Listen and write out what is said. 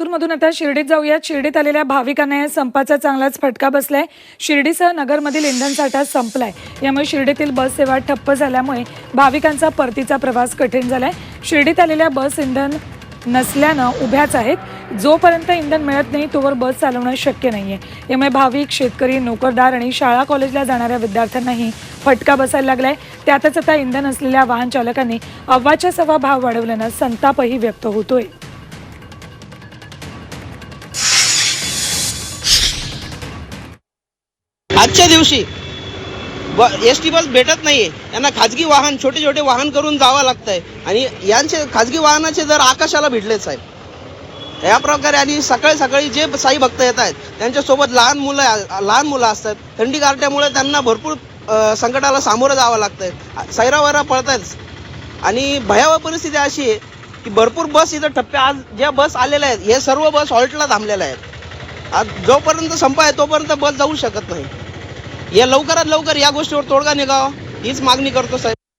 मधून आता शिर्डीत जाऊयात शिर्डीत आलेल्या भाविकांना या संपाचा चांगलाच फटका बसलाय. शिर्डीसह नगरमधील इंधन साठा संपलाय. यामुळे शिर्डीतील बस सेवा ठप्प झाल्यामुळे भाविकांचा परतीचा प्रवास कठीण झालाय. शिर्डीत आलेल्या बस इंधन नसल्यानं उभ्याच आहेत. जोपर्यंत इंधन मिळत नाही तोवर बस चालवणं शक्य नाहीये. यामुळे भाविक शेतकरी नोकरदार आणि शाळा कॉलेजला जाणाऱ्या विद्यार्थ्यांनाही फटका बसायला लागलाय. त्यातच आता इंधन असलेल्या वाहन चालकांनी अव्वाच्या सव्वा भाव वाढवल्यानं संतापही व्यक्त होतोय. आजच्या दिवशी एस टी बस भेटत नाही आहे यांना खाजगी वाहन छोटे छोटे वाहन करून जावं लागतं आहे आणि यांचे खाजगी वाहनाचे दर आकाशाला भिडले साहेब या प्रकारे आणि सकाळी सकाळी जे साई भक्त येत आहेत त्यांच्यासोबत लहान मुलं लहान मुलं असतात. थंडी गारट्यामुळे त्यांना भरपूर संकटाला सामोरं जावं लागतं आहे सैरावैरा पळतायत. आणि भयावह परिस्थिती अशी आहे की भरपूर बस इथं टप्प्या आज ज्या बस आलेल्या आहेत हे सर्व बस हॉल्टला थांबलेल्या आहेत. आज जोपर्यंत संप आहे तोपर्यंत बस जाऊ शकत नाही. या लवकरात लवकर या गोष्टीवर तोडगा निघावा हीच मागणी करतो साहेब.